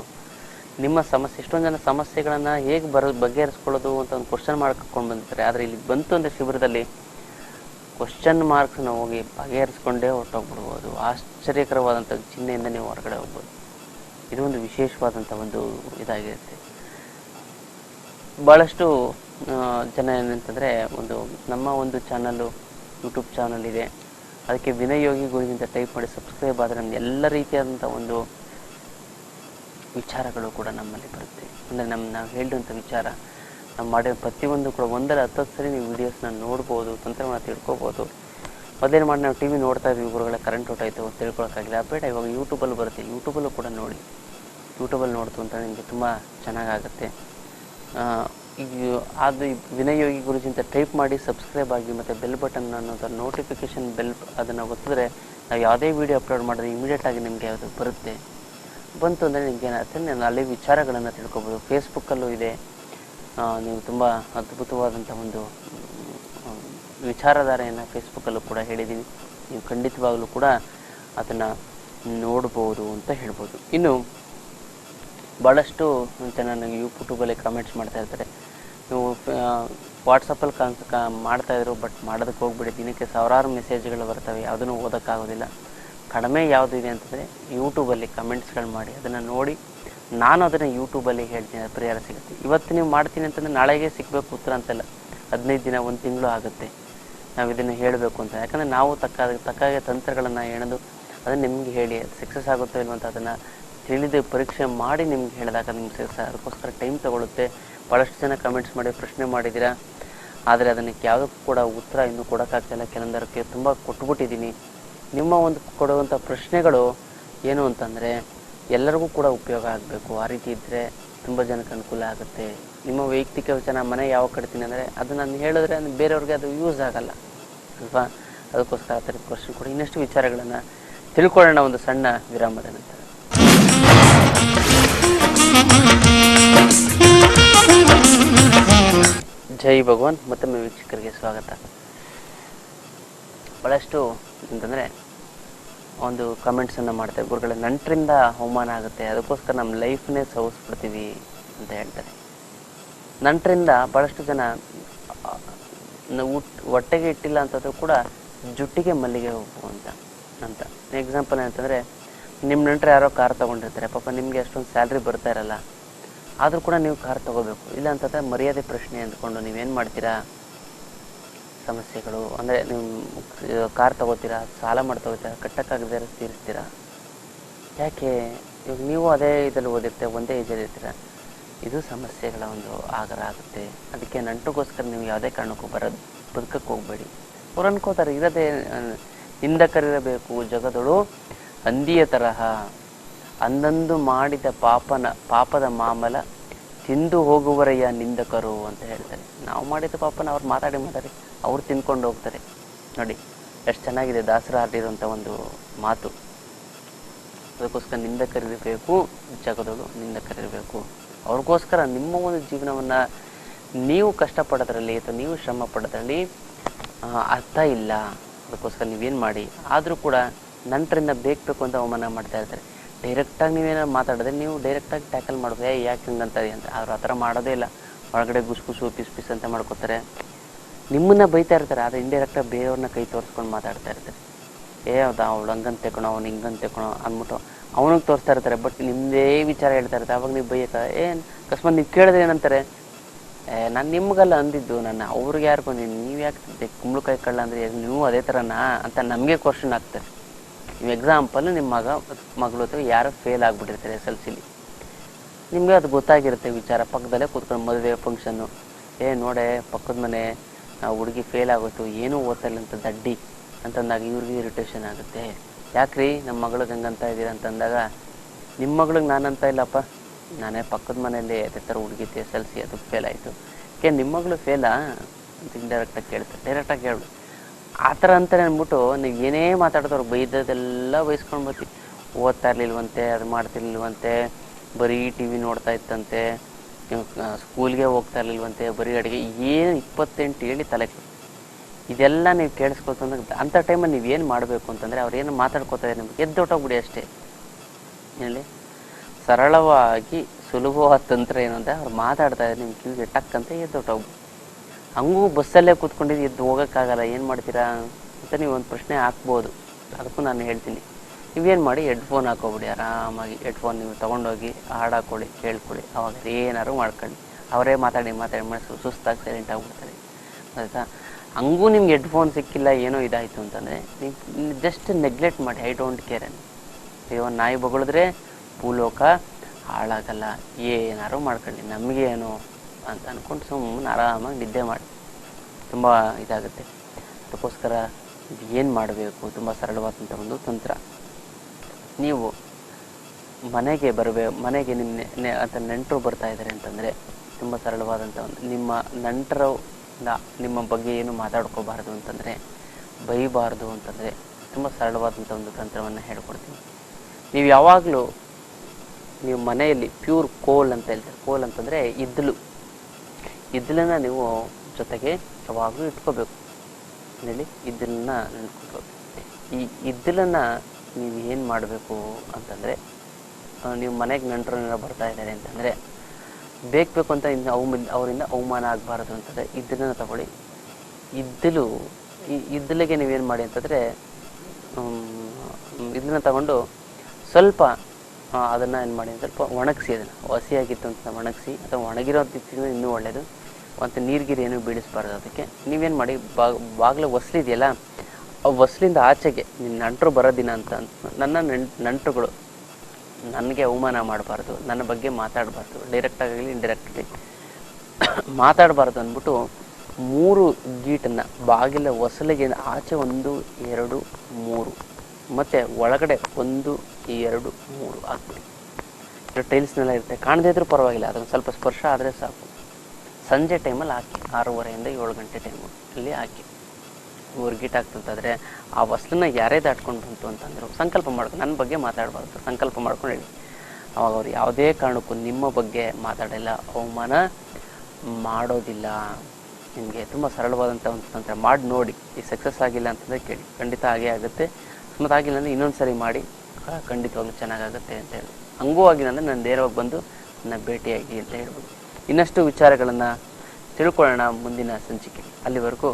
ನಿಮ್ಮ ಸಮಸ್ಯೆ, ಎಷ್ಟೊಂದು ಜನ ಸಮಸ್ಯೆಗಳನ್ನು ಹೇಗೆ ಬರ, ಬಗೆಹರಿಸ್ಕೊಳ್ಳೋದು ಅಂತ ಒಂದು ಕ್ವಶನ್ ಮಾಡ್ಕೊಂಡು ಬಂದಿರ್ತಾರೆ. ಆದರೆ ಇಲ್ಲಿ ಬಂತು ಅಂದರೆ ಶಿಬಿರದಲ್ಲಿ ಕ್ವಶನ್ ಮಾರ್ಕ್ಸ್ನ ಹೋಗಿ ಬಗೆಹರಿಸ್ಕೊಂಡೇ ಹೊರಟೋಗ್ಬಿಡ್ಬೋದು. ಆಶ್ಚರ್ಯಕರವಾದಂಥ ಚಿಹ್ನೆಯಿಂದ ನೀವು ಹೊರಗಡೆ ಹೋಗ್ಬೋದು. ಇದು ಒಂದು ವಿಶೇಷವಾದಂಥ ಒಂದು ಇದಾಗಿರುತ್ತೆ. ಭಾಳಷ್ಟು ಜನ ಏನಂತಂದರೆ ಒಂದು ನಮ್ಮ ಒಂದು ಚಾನಲ್ಲು ಯೂಟ್ಯೂಬ್ ಚಾನಲ್ ಇದೆ. ಅದಕ್ಕೆ ವಿನಯೋಗಿ ಯೋಗಿ ಗುರುವಿಂದ ಟೈಪ್ ಮಾಡಿ ಸಬ್ಸ್ಕ್ರೈಬ್ ಆದರೆ ನಮ್ಗೆ ಎಲ್ಲ ರೀತಿಯಾದಂಥ ಒಂದು ವಿಚಾರಗಳು ಕೂಡ ನಮ್ಮಲ್ಲಿ ಬರುತ್ತೆ. ಅಂದರೆ ನಮ್ಮ ನಾವು ಹೇಳಿದಂಥ ವಿಚಾರ, ನಾವು ಮಾಡಿರೋ ಪ್ರತಿಯೊಂದು ಕೂಡ ಒಂದರ ಹತ್ತತ್ತು ಸರಿ ನೀವು ವೀಡಿಯೋಸ್ನ ನೋಡ್ಬೋದು ತಂತ್ರವನ್ನು ತಿಳ್ಕೊಬೋದು. ಮೊದಲೇನು ಮಾಡಿ ನಾವು ಟಿ ವಿ ನೋಡ್ತಾ ಇದ್ವಿ ಗುರುಗಳ ಕರೆಂಟ್ ಹೊಟ್ಟೋಯ್ತು ತಿಳ್ಕೊಳಕ್ಕಾಗಿಲ್ಲ. ಬೇಡ, ಇವಾಗ ಯೂಟ್ಯೂಬಲ್ಲಿ ಬರುತ್ತೆ. ಯೂಟ್ಯೂಬಲ್ಲೂ ಕೂಡ ನೋಡಿ. ಯೂಟ್ಯೂಬಲ್ಲಿ ನೋಡ್ತು ಅಂತ ನಿಮಗೆ ತುಂಬ ಚೆನ್ನಾಗಾಗುತ್ತೆ. ಈಗ ಅದು ವಿನಯೋಗಿ ವಿನಯ್ ಯೋಗಿ ಗುರುಜಿ ಅಂತ ಟೈಪ್ ಮಾಡಿ ಸಬ್ಸ್ಕ್ರೈಬ್ ಆಗಿ ಮತ್ತು ಬೆಲ್ ಬಟನ್ ಅನ್ನೋದು ನೋಟಿಫಿಕೇಷನ್ ಬೆಲ್ ಅದನ್ನು ಒತ್ತಿದ್ರೆ, ನಾವು ಯಾವುದೇ ವೀಡಿಯೋ ಅಪ್ಲೋಡ್ ಮಾಡಿದ್ರೆ ಇಮಿಡಿಯೇಟಾಗಿ ನಿಮಗೆ ಅದು ಬರುತ್ತೆ. ಬಂತು ಅಂದರೆ ನಿಮ್ಗೆ ಏನಾಗುತ್ತೆ ನಾನು ಅಲ್ಲಿ ವಿಚಾರಗಳನ್ನು ತಿಳ್ಕೊಬೋದು. ಫೇಸ್ಬುಕ್ಕಲ್ಲೂ ಇದೆ. ನೀವು ತುಂಬ ಅದ್ಭುತವಾದಂಥ ಒಂದು ವಿಚಾರಧಾರೆಯನ್ನು ಫೇಸ್ಬುಕ್ಕಲ್ಲೂ ಕೂಡ ಹೇಳಿದ್ದೀನಿ ನೀವು ಖಂಡಿತವಾಗಲೂ ಕೂಡ ಅದನ್ನು ನೋಡ್ಬೋದು ಅಂತ ಹೇಳ್ಬೋದು. ಇನ್ನು ಭಾಳಷ್ಟು ಜನ ನನಗೆ ಯೂಟ್ಯೂಬಲ್ಲಿ ಕಮೆಂಟ್ಸ್ ಮಾಡ್ತಾ ಇರ್ತಾರೆ. ನೀವು ವಾಟ್ಸಪ್ಪಲ್ಲಿ ಕಾ ಮಾಡ್ತಾಯಿದ್ರು ಬಟ್ ಮಾಡೋದಕ್ಕೆ ಹೋಗ್ಬಿಡಿ. ದಿನಕ್ಕೆ ಸಾವಿರಾರು ಮೆಸೇಜ್ಗಳು ಬರ್ತವೆ. ಯಾವುದನ್ನು ಓದೋಕ್ಕಾಗೋದಿಲ್ಲ. ಕಡಿಮೆ ಯಾವುದು ಇದೆ ಅಂತಂದರೆ ಯೂಟ್ಯೂಬಲ್ಲಿ ಕಮೆಂಟ್ಸ್ಗಳು ಮಾಡಿ, ಅದನ್ನು ನೋಡಿ ನಾನು ಅದನ್ನು ಯೂಟ್ಯೂಬಲ್ಲಿ ಹೇಳ್ತೀನಿ ಅದು ಪರಿಹಾರ ಸಿಗುತ್ತೆ. ಇವತ್ತು ನೀವು ಮಾಡ್ತೀನಿ ಅಂತಂದರೆ ನಾಳೆಗೆ ಸಿಗಬೇಕು ಉತ್ತರ ಅಂತಲ್ಲ. ಹದಿನೈದು ದಿನ, ಒಂದು ತಿಂಗಳು ಆಗುತ್ತೆ. ನಾವು ಇದನ್ನು ಹೇಳಬೇಕು ಅಂತ. ಯಾಕಂದರೆ ನಾವು ತಕ್ಕ, ತಕ್ಕಾಗೆ ತಂತ್ರಗಳನ್ನು ಹೇಳೋದು ಅದನ್ನು ನಿಮಗೆ ಹೇಳಿ, ಅದು ಸಕ್ಸಸ್ ಆಗುತ್ತೋ ಇಲ್ವೋ ಅದನ್ನು ತಿಳಿದು ಪರೀಕ್ಷೆ ಮಾಡಿ ನಿಮ್ಗೆ ಹೇಳಿದಾಗ ನಿಮ್ಗೆ ಸಕ್ಸಸ್ ಅದಕ್ಕೋಸ್ಕರ ಟೈಮ್ ತೊಗೊಳುತ್ತೆ. ಭಾಳಷ್ಟು ಜನ ಕಮೆಂಟ್ಸ್ ಮಾಡಿ, ಪ್ರಶ್ನೆ ಮಾಡಿದ್ದೀರಾ ಆದರೆ ಅದಕ್ಕೆ ಯಾವುದಕ್ಕೂ ಕೂಡ ಉತ್ತರ ಇನ್ನೂ ಕೊಡೋಕ್ಕಾಗ್ತಿಲ್ಲ ಕೆಲವೊಂದರಕ್ಕೆ ತುಂಬ ಕೊಟ್ಬಿಟ್ಟಿದ್ದೀನಿ. ನಿಮ್ಮ ಒಂದು ಕೊಡುವಂಥ ಪ್ರಶ್ನೆಗಳು ಏನು ಅಂತಂದರೆ ಎಲ್ಲರಿಗೂ ಕೂಡ ಉಪಯೋಗ ಆಗಬೇಕು. ಆ ರೀತಿ ಇದ್ದರೆ ತುಂಬ ಜನಕ್ಕೆ ಅನುಕೂಲ ಆಗುತ್ತೆ. ನಿಮ್ಮ ವೈಯಕ್ತಿಕ ವಿಚಾರ ಮನೆ ಯಾವ ಕಟ್ತೀನಿ ಅಂದರೆ ಅದು ನಾನು ಹೇಳಿದ್ರೆ ಬೇರೆಯವ್ರಿಗೆ ಅದು ಯೂಸ್ ಆಗಲ್ಲ. ಅಲ್ವಾ? ಅದಕ್ಕೋಸ್ಕರ ಆ ಥರದ ಕ್ವಶನ್ ಕೂಡ. ಇನ್ನಷ್ಟು ವಿಚಾರಗಳನ್ನು ತಿಳ್ಕೊಳ್ಳೋಣ ಒಂದು ಸಣ್ಣ ವಿರಾಮದ ನಂತರ. ಜೈ ಭಗವಾನ್. ಮತ್ತೊಮ್ಮೆ ವೀಕ್ಷಕರಿಗೆ ಸ್ವಾಗತ. ಭಾಳಷ್ಟು ಅಂತಂದರೆ ಒಂದು ಕಮೆಂಟ್ಸನ್ನು ಮಾಡ್ತಾರೆ ಗುರುಗಳ, ನಂಟರಿಂದ ಅವಮಾನ ಆಗುತ್ತೆ. ಅದಕ್ಕೋಸ್ಕರ ನಮ್ಮ ಲೈಫ್ನೇ ಸವಿಸ್ಬಿಡ್ತೀವಿ ಅಂತ ಹೇಳ್ತಾರೆ. ನಂಟರಿಂದ ಭಾಳಷ್ಟು ಜನ ಊಟ ಹೊಟ್ಟೆಗೆ ಇಟ್ಟಿಲ್ಲ ಅಂತಂದ್ರೂ ಕೂಡ ಜುಟ್ಟಿಗೆ ಮಲ್ಲಿಗೆ ಹೋಗು ಅಂತ ಅಂತ. ಎಕ್ಸಾಂಪಲ್ ಏನಂತಂದರೆ ನಿಮ್ಮ ನಂಟರು ಯಾರೋ ಕಾರ್ ತೊಗೊಂಡಿರ್ತಾರೆ. ಪಾಪ ನಿಮಗೆ ಅಷ್ಟೊಂದು ಸ್ಯಾಲ್ರಿ ಬರ್ತಾ ಇರಲ್ಲ. ಆದರೂ ಕೂಡ ನೀವು ಕಾರ್ ತೊಗೋಬೇಕು. ಇಲ್ಲ ಅಂತಂದರೆ ಮರ್ಯಾದೆ ಪ್ರಶ್ನೆ ಅಂದ್ಕೊಂಡು ನೀವೇನು ಮಾಡ್ತೀರಾ? ಸಮಸ್ಯೆಗಳು, ಅಂದರೆ ನೀವು ಕಾರ್ ತಗೋತೀರಾ, ಸಾಲ ಮಾಡಿ ತಗೋತೀರಾ ಕಟ್ಟಕ್ಕಾಗದೇ ತೀರಿಸ್ತೀರಾ? ಯಾಕೆ? ಇವಾಗ ನೀವು ಅದೇ ಇದರಲ್ಲಿ ಓದಿರ್ತೀರ, ಒಂದೇ ಏಜಲ್ಲಿ ಇರ್ತೀರ. ಇದು ಸಮಸ್ಯೆಗಳ ಒಂದು ಆಗರ ಆಗುತ್ತೆ. ಅದಕ್ಕೆ ನಂಟುಗೋಸ್ಕರ ನೀವು ಯಾವುದೇ ಕಾರಣಕ್ಕೂ ಬರೋದು, ಬದುಕಕ್ಕೆ ಹೋಗಬೇಡಿ. ಅವ್ರು ಅನ್ಕೋತಾರೆ, ಇರದೇ ನಿಂದಕರಿರಬೇಕು ಜಗದಳು ಹಂದಿಯ ತರಹ. ಅಂದಂದು ಮಾಡಿದ ಪಾಪನ, ಪಾಪದ ಮಾಮಲ ತಿಂದು ಹೋಗುವರಯ್ಯ ನಿಂದಕರು ಅಂತ ಹೇಳ್ತಾರೆ. ನಾವು ಮಾಡಿದ ಪಾಪನ ಅವ್ರು ಮಾತಾಡಿ ಮಾತಾಡಿ ಅವ್ರು ತಿನ್ಕೊಂಡು ಹೋಗ್ತಾರೆ. ನೋಡಿ, ಎಷ್ಟು ಚೆನ್ನಾಗಿದೆ ದಾಸರ ಹಾಡಿರುವಂಥ ಒಂದು ಮಾತು. ಅದಕ್ಕೋಸ್ಕರ ನಿಂದಕರಿರಬೇಕು, ಜಗದಳು ನಿಂದಕರಿರಬೇಕು. ಅವ್ರಿಗೋಸ್ಕರ ನಿಮ್ಮ ಒಂದು ಜೀವನವನ್ನು ನೀವು ಕಷ್ಟಪಡೋದ್ರಲ್ಲಿ ಅಥವಾ ನೀವು ಶ್ರಮ ಪಡೋದ್ರಲ್ಲಿ ಅರ್ಥ ಇಲ್ಲ. ಅದಕ್ಕೋಸ್ಕರ ನೀವೇನು ಮಾಡಿ, ಆದರೂ ಕೂಡ ನಂಟರಿಂದ ಬೇಕು ಬೇಕು ಅಂತ ಅವಮಾನ ಮಾಡ್ತಾ ಇರ್ತಾರೆ. ಡೈರೆಕ್ಟಾಗಿ ನೀವೇನ ಮಾತಾಡಿದ್ರೆ ನೀವು ಡೈರೆಕ್ಟಾಗಿ ಟ್ಯಾಕಲ್ ಮಾಡೋದು ಏ ಯಾಕೆ ಹಂಗೆ ಅಂತಾರೆ ಅಂತ. ಅವ್ರು ಆ ಥರ ಮಾಡೋದೇ ಇಲ್ಲ. ಒಳಗಡೆ ಗುಸು ಗುಸು, ಪಿಸ್ ಪಿಸ್ ಅಂತ ಮಾಡ್ಕೋತಾರೆ. ನಿಮ್ಮನ್ನ ಬೈತಾ ಇರ್ತಾರೆ, ಆದರೆ ಇಂಡೈರೆಕ್ಟಾಗಿ ಬೇರೆಯವ್ರನ್ನ ಕೈ ತೋರಿಸ್ಕೊಂಡು ಮಾತಾಡ್ತಾ ಇರ್ತಾರೆ. ಏ, ಹೌದಾ? ಅವಳು ಹಂಗಂತ ತೆಕೊಳೋ ಅವ್ನು ಹಿಂಗಂತ ತೆಕೊಳೋ ಅಂದ್ಬಿಟ್ಟು ಅವನಿಗೆ ತೋರಿಸ್ತಾ ಇರ್ತಾರೆ. ಬಟ್ ನಿಮ್ಮದೇ ವಿಚಾರ ಹೇಳ್ತಾ ಇರ್ತಾರೆ. ಅವಾಗ ನೀವು ಬೈಯಕ ಏನು ಅಕಸ್ಮಾತ್ ನೀವು ಕೇಳಿದ್ರೆ ಏನಂತಾರೆ? ಏ, ನಾನು ನಿಮ್ಗಲ್ಲ ಅಂದಿದ್ದು. ನಾನು ಅವ್ರಿಗೆ ಯಾರು ಬಂದಿದ್ದೀನಿ ನೀವು ಯಾಕೆ ಕುಂಬಳಕಾಯಿ ಕಳ್ಳ ಅಂದರೆ? ನೀವು ಅದೇ ಥರನಾ ಅಂತ ನಮಗೆ ಕ್ವಶನ್ ಆಗ್ತಾರೆ ಎಕ್ಸಾಂಪಲ್ ನಿಮ್ಮ ಮಗ, ಮಗಳು ಅಥವಾ ಯಾರು ಫೇಲ್ ಆಗಿಬಿಟ್ಟಿರ್ತಾರೆ ಎಸ್ ಎಲ್ ಸಿಲಿ ನಿಮಗೆ ಅದು ಗೊತ್ತಾಗಿರುತ್ತೆ ವಿಚಾರ, ಪಕ್ಕದಲ್ಲೇ ಕೂತ್ಕೊಂಡು ಮದುವೆ ಫಂಕ್ಷನ್ನು ಏ, ನೋಡೆ, ಪಕ್ಕದ ಮನೆ ಹುಡುಗಿ ಫೇಲ್ ಆಗೋಯ್ತು, ಏನೂ ಓದ್ತಾ ಅಂತ ದಡ್ಡಿ ಅಂತಂದಾಗ ಇವ್ರಿಗೆ ಇರಿಟೇಷನ್ ಆಗುತ್ತೆ. ಯಾಕ್ರಿ? ನಮ್ಮ ಮಗಳಿಗೆ ಹಂಗಂತ ಇದ್ದೀರಾ ಅಂತಂದಾಗ ನಿಮ್ಮ ಮಗಳಿಗೆ ನಾನಂತ ಇಲ್ಲಪ್ಪ. ನಾನೇ ಪಕ್ಕದ ಮನೆಯಲ್ಲಿ ಅದೇ ಥರ ಹುಡುಗಿ ಎಸ್ ಎಲ್ ಸಿ ಅದು ಫೇಲ್ ಆಯಿತು. ಏ ನಿಮ್ಮ ಮಗಳು ಫೇಲಾ ಅಂತ ಇಂಡೈರೆಕ್ಟಾಗಿ ಕೇಳ್ತಾರೆ. ಡೈರೆಕ್ಟಾಗಿ ಕೇಳು ಆ ಥರ ಅಂತಲೇ ಅಂದ್ಬಿಟ್ಟು ನೀವು ಏನೇ ಮಾತಾಡಿದವ್ರು ಬೈದದೆಲ್ಲ ಬೈಸ್ಕೊಂಡು ಬರ್ತೀವಿ ಓದ್ತಾ ಇರಲಿಲ್ವಂತೆ, ಅದು ಮಾಡ್ತಿರ್ಲಿಲ್ವಂತೆ, ಬರೀ ಟಿ ವಿ ನೋಡ್ತಾ ಇತ್ತಂತೆ ಸ್ಕೂಲ್ಗೆ ಹೋಗ್ತಾ ಇರ್ಲಿಲ್ವಂತೆ, ಬರೀ ಅಡುಗೆ, ಏನು ಇಪ್ಪತ್ತೆಂಟು ಹೇಳಿ ತಲೆ ಇದೆಲ್ಲ ನೀವು ಕೇಳಿಸ್ಕೊತಂದ್ರೆ ಅಂಥ ಟೈಮಲ್ಲಿ ನೀವು ಏನು ಮಾಡಬೇಕು ಅಂತಂದರೆ ಅವ್ರು ಏನು ಮಾತಾಡ್ಕೋತಾ ಇದ್ದಾರೆ ನಿಮ್ಗೆ ಎದ್ದೊಟ್ಟೋಗ್ಬಿಡಿ ಅಷ್ಟೇ. ಹೇಳಿ? ಸರಳವಾಗಿ ಸುಲಭವಾದ ತಂತ್ರ ಏನು ಅಂದರೆ ಅವ್ರು ಮಾತಾಡ್ತಾ ಇದ್ದಾರೆ ನಿಮ್ಮ ಕಿವಿಗೆ ಟಕ್ ಅಂತ ಎದ್ದೊಟ್ಟೋಗ್ಬಿಡಿ ಹಂಗೂ ಬಸ್ಸಲ್ಲೇ ಕೂತ್ಕೊಂಡಿದ್ದು ಎದ್ದು ಹೋಗೋಕ್ಕಾಗಲ್ಲ, ಏನು ಮಾಡ್ತೀರಾ ಅಂತ ನೀವು ಒಂದು ಪ್ರಶ್ನೆ ಹಾಕ್ಬೋದು. ಅದಕ್ಕೂ ನಾನು ಹೇಳ್ತೀನಿ. ನೀವೇನು ಮಾಡಿ ಹೆಡ್ಫೋನ್ ಹಾಕೋಬಿಡಿ, ಆರಾಮಾಗಿ ಹೆಡ್ಫೋನ್ ನೀವು ತೊಗೊಂಡೋಗಿ ಹಾಡು ಹಾಕೊಳ್ಳಿ ಕೇಳ್ಕೊಳ್ಳಿ ಅವಾಗ ಏನಾದ್ರು ಮಾಡ್ಕೊಳ್ಳಿ. ಅವರೇ ಮಾತಾಡಿ ಮಾತಾಡಿ ಮಾಡಿ ಸುಸ್ತಾಗಿ ಸೈಲೆಂಟ್ ಆಗಿಬಿಡ್ತಾರೆ ಆಯಿತಾ? ಹಂಗೂ ನಿಮ್ಗೆ ಹೆಡ್ಫೋನ್ ಸಿಕ್ಕಿಲ್ಲ, ಏನೋ ಇದಾಯಿತು ಅಂತಂದರೆ, ನೀವು ಜಸ್ಟ್ ನೆಗ್ಲೆಕ್ಟ್ ಮಾಡಿ ಐ ಡೋಂಟ್ ಕೇರ್ ಅಂತ. ಅಯ್ಯೋ, ನಾಯಿ ಬಗಳಿದ್ರೆ ಭೂಲೋಕ ಹಾಳಾಗಲ್ಲ. ಏನಾರು ಮಾಡ್ಕೊಳ್ಳಿ. ನಮಗೇನು ಅಂತ ಅಂದ್ಕೊಂಡು ಸುಮ್ಮನೆ ಆರಾಮಾಗಿ ನಿದ್ದೆ ಮಾಡಿ. ತುಂಬ ಇದಾಗುತ್ತೆ. ಅದಕ್ಕೋಸ್ಕರ ಏನು ಮಾಡಬೇಕು? ತುಂಬ ಸರಳವಾದಂಥ ಒಂದು ತಂತ್ರ. ನೀವು ಮನೆಗೆ ಬರಬೇ, ಮನೆಗೆ ನಿಮ್ಮ ಅಂತ ನೆಂಟರು ಬರ್ತಾ ಇದ್ದಾರೆ ಅಂತಂದರೆ ತುಂಬ ಸರಳವಾದಂಥ ಒಂದು, ನಿಮ್ಮ ನಂಟರ ನಿಮ್ಮ ಬಗ್ಗೆ ಏನು ಮಾತಾಡ್ಕೋಬಾರ್ದು ಅಂತಂದರೆ, ಬೈಬಾರ್ದು ಅಂತಂದರೆ ತುಂಬ ಸರಳವಾದಂಥ ಒಂದು ತಂತ್ರವನ್ನು ಹೇಳ್ಕೊಡ್ತೀನಿ. ನೀವು ಯಾವಾಗಲೂ, ನೀವು ಮನೆಯಲ್ಲಿ ಪ್ಯೂರ್ ಕೋಲ್ ಅಂತ ಹೇಳ್ತಾರೆ. ಕೋಲ್ ಅಂತಂದರೆ ಇದ್ದಲು ಇದ್ದಲನ್ನ ನೀವು ಜೊತೆಗೆ ಯಾವಾಗಲೂ ಇಟ್ಕೋಬೇಕು. ಹೇಳಿ ಇದ್ದಲನ್ನ ನೆನ್ಸ್ಕೊಬೇಕು. ಈ ಇದ್ದಲನ್ನ ನೀವು ಏನು ಮಾಡಬೇಕು ಅಂತಂದರೆ ನೀವು ಮನೆಗೆ ನೆಂಟರನ್ನೆಲ್ಲ ಬರ್ತಾ ಇದ್ದಾರೆ ಅಂತಂದರೆ ಬೇಕು ಬೇಕು ಅಂತ ಇನ್ನು ಅವು ಅವರಿಂದ ಅವಮಾನ ಆಗಬಾರ್ದು ಅಂತಂದರೆ ಇದ್ದಲನ್ನು ತಗೊಳ್ಳಿ. ಇದ್ದಲು, ಈ ಇದ್ದಲಿಗೆ ನೀವೇನು ಮಾಡಿ ಅಂತಂದರೆ ಇದನ್ನ ತಗೊಂಡು ಸ್ವಲ್ಪ ಅದನ್ನು ಏನು ಮಾಡಿ ಸ್ವಲ್ಪ ಒಣಗಿಸಿ ಅದನ್ನು. ಹಸಿಯಾಗಿತ್ತು ಅಂತ ಒಣಗಿಸಿ, ಅಥವಾ ಒಣಗಿರೋ ಇನ್ನೂ ಒಳ್ಳೆಯದು ಮತ್ತು ನೀರ್ಗಿರಿ ಏನು ಬೀಳಿಸ್ಬಾರ್ದು. ಅದಕ್ಕೆ ನೀವೇನು ಮಾಡಿ ಬಾಗಿಲು ಒಸ್ಲಿದೆಯಲ್ಲ, ಆ ಒಸ್ಲಿಂದ ಆಚೆಗೆ ನಿನ್ನ ನಂಟರು ಬರೋ ದಿನ ಅಂತ ನನ್ನ ನೆಂಟರುಗಳು ನನಗೆ ಅವಮಾನ ಮಾಡಬಾರ್ದು, ನನ್ನ ಬಗ್ಗೆ ಮಾತಾಡಬಾರ್ದು ಡೈರೆಕ್ಟಾಗಲಿ ಇಂಡೈರೆಕ್ಟಾಗಿ ಮಾತಾಡಬಾರ್ದು ಅಂದ್ಬಿಟ್ಟು ಮೂರು ಗೀಟನ್ನು ಬಾಗಿಲ ಹೊಸಲಿಗೆ ಆಚೆ ಒಂದು, ಎರಡು, ಮೂರು, ಮತ್ತು ಒಳಗಡೆ ಒಂದು, ಎರಡು, ಮೂರು ಹಾಕ್ಬಿಡಿ. ಟೈಲ್ಸ್ನೆಲ್ಲ ಇರುತ್ತೆ. ಕಾಣದೇ ಇದ್ರೂ ಪರವಾಗಿಲ್ಲ ಅದನ್ನು ಸ್ವಲ್ಪ ಸ್ಪರ್ಶ ಆದರೆ ಸಾಕು. ಸಂಜೆ ಟೈಮಲ್ಲಿ ಹಾಕಿ, ಆರೂವರೆಯಿಂದ ಏಳು ಗಂಟೆ ಟೈಮು ಅಲ್ಲಿ ಹಾಕಿ ಊರ್ಗಿಟ್ ಆಗ್ತಂತಂದರೆ ಆ ವಸ್ತುನ ಯಾರೇ ದಾಟ್ಕೊಂಡು ಬಂತು ಅಂತಂದರು ಸಂಕಲ್ಪ ಮಾಡ್ಕೊಂಡು ನನ್ನ ಬಗ್ಗೆ ಮಾತಾಡಬಾರ್ದು, ಸಂಕಲ್ಪ ಮಾಡ್ಕೊಂಡು ಹೇಳಿ. ಅವಾಗ ಅವ್ರು ಯಾವುದೇ ಕಾರಣಕ್ಕೂ ನಿಮ್ಮ ಬಗ್ಗೆ ಮಾತಾಡಲ್ಲ, ಅವಮಾನ ಮಾಡೋದಿಲ್ಲ. ನಿಮಗೆ ತುಂಬ ಸರಳವಾದಂಥ ಒಂದು ತಂತ್ರ ಮಾಡಿ ನೋಡಿ, ಈ ಸಕ್ಸಸ್ ಆಗಿಲ್ಲ ಅಂತಂದರೆ ಕೇಳಿ. ಖಂಡಿತ ಹಾಗೇ ಆಗುತ್ತೆ. ಮತ್ತು ಆಗಿಲ್ಲ ಅಂದರೆ ಇನ್ನೊಂದು ಸರಿ ಮಾಡಿ, ಖಂಡಿತವಾಗ್ಲೂ ಚೆನ್ನಾಗಾಗುತ್ತೆ ಅಂತ ಹೇಳಿ. ಹಂಗೂ ಆಗಿಲ್ಲ ಅಂದರೆ ನಾನು ನೇರವಾಗಿ ಬಂದು ನನ್ನ ಭೇಟಿಯಾಗಿ ಅಂತ ಹೇಳ್ಬೋದು. ಇನ್ನಷ್ಟು ವಿಚಾರಗಳನ್ನು ತಿಳ್ಕೊಳ್ಳೋಣ ಮುಂದಿನ ಸಂಚಿಕೆ. ಅಲ್ಲಿವರೆಗೂ.